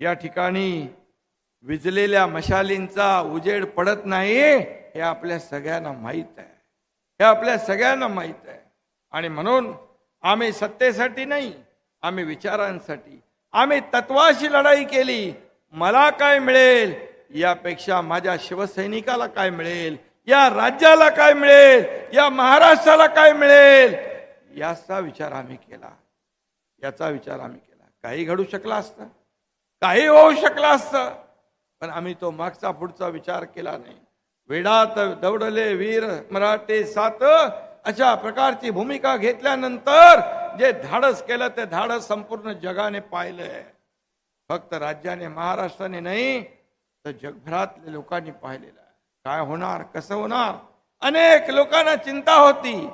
या ठिकाणी विजलेल्या मशालींचा उजेड पडत नाही हे आपल्या सगळ्यांना माहीत आहे. हे आपल्या सगळ्यांना माहीत आहे. आणि म्हणून आम्ही सत्तेसाठी नाही आम्ही विचारांसाठी आम्ही तत्वाशी लढाई केली. मला काय मिळेल? यापेक्षा माझ्या शिवसैनिकाला काय मिळेल? या राज्याला काय मिळेल? या महाराष्ट्राला काय मिळेल? याचा विचार आम्ही केला. याचा विचार आम्ही केला. काही घडू शकला असतं? काही होऊ शकलं असतं. पण आम्ही तो मागचा पुढचा विचार केला नाही. वेडात दौडले वीर मराठे सात अशा प्रकारची भूमिका घेतल्यानंतर जे धाडस केलं ते धाडस संपूर्ण जगाने पाहिलंय. फक्त राज्याने महाराष्ट्राने नाही तर जगभरातल्या लोकांनी पाहिलेलं आहे. काय होणार कसं होणार? अनेक लोकांना चिंता होती.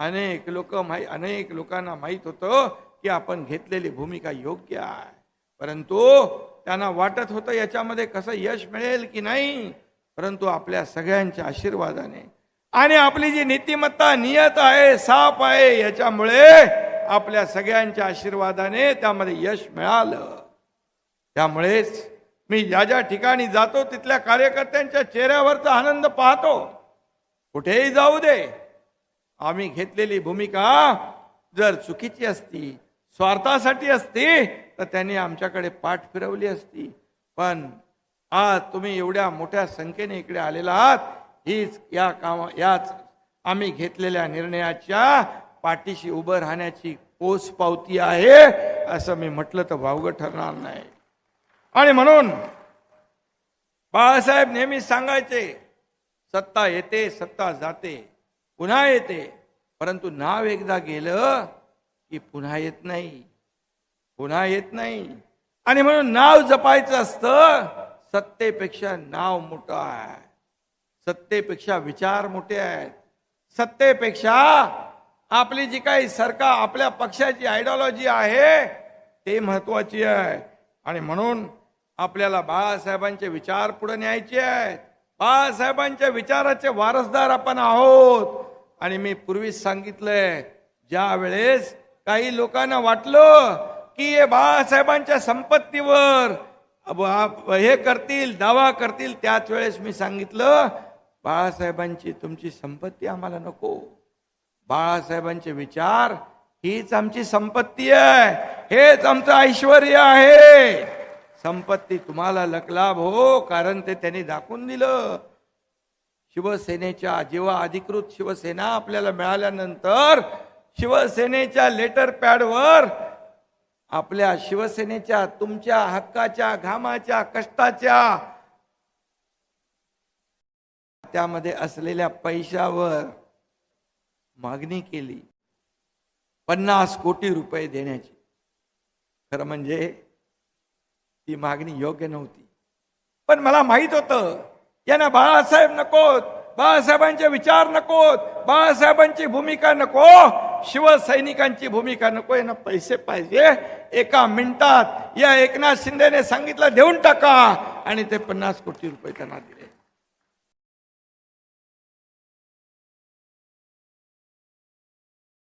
अनेक लोक माहीत अनेक लोकांना माहीत होतं की आपण घेतलेली भूमिका योग्य आहे. परंतु त्यांना वाटत होतं याच्यामध्ये कसं यश मिळेल की नाही परंतु आपल्या सगळ्यांच्या आशीर्वादाने. आणि आपली जी नीतिमत्ता नियत आहे साप आहे याच्यामुळे आपल्या सगळ्यांच्या आशीर्वादाने त्यामध्ये यश मिळालं. त्यामुळेच मी ज्या ज्या ठिकाणी जातो तिथल्या कार्यकर्त्यांच्या चेहऱ्यावरचा आनंद पाहतो. कुठेही जाऊ दे. आम्ही घेतलेली भूमिका जर चुकीची असती स्वार्थासाठी असती तर त्यांनी आमच्याकडे पाठ फिरवली असती. पण आज तुम्ही एवढ्या मोठ्या संख्येने इकडे आलेला आहात हीच या कामा याच आम्ही घेतलेल्या निर्णयाच्या पाठीशी उभं राहण्याची पोच पावती आहे असं मी म्हटलं तर वावगं ठरणार नाही. आणि म्हणून बाळासाहेब नेहमी सांगायचे सत्ता येते सत्ता जाते पुन्हा येते परंतु नाव एकदा गेलं की पुन्हा येत नाही. पुन्हा येत नाही. आणि म्हणून नाव जपायचं असतं सत्तेपेक्षा नाव मोठं आहे. सत्तेपेक्षा विचार मोठे आहेत. सत्तेपेक्षा आपली जी काही सरकार आपल्या पक्षाची आयडिओलॉजी आहे ते महत्वाची आहे. आणि म्हणून आपल्याला बाळासाहेबांचे विचार पुढे न्यायचे आहेत. बाळासाहेबांच्या विचाराचे वारसदार आपण आहोत. आणि मी पूर्वीच सांगितलंय ज्या वेळेस काही लोकांना वाटलं की हे बाळासाहेबांच्या संपत्तीवर. हे करतील दावा करतील त्याच वेळेस मी सांगितलं बाळासाहेबांची तुमची संपत्ती आम्हाला नको. बाळासाहेबांचे विचार हीच आमची संपत्ती आहे हेच आमचं ऐश्वर आहे. संपत्ती तुम्हाला लकलाभ हो कारण ते त्यांनी दाखवून दिलं. शिवसेनेच्या जेव्हा अधिकृत शिवसेना आपल्याला मिळाल्यानंतर शिवसेनेच्या लेटर पॅडवर आपल्या शिवसेनेच्या तुमच्या हक्काच्या घामाच्या कष्टाच्या त्यामध्ये असलेल्या पैशावर मागणी केली. पन्नास कोटी रुपये देण्याची. खरं म्हणजे ती मागणी योग्य नव्हती. पण मला माहीत होतं यांना बाळासाहेब नकोत बाळासाहेबांचे विचार नकोत बाळासाहेबांची भूमिका नको शिवसैनिकांची भूमिका नको ना पैसे पाहिजे. एका मिनिटात या एकनाथ शिंदेने सांगितलं देऊन टाका. आणि ते पन्नास कोटी रुपये त्यांना दिले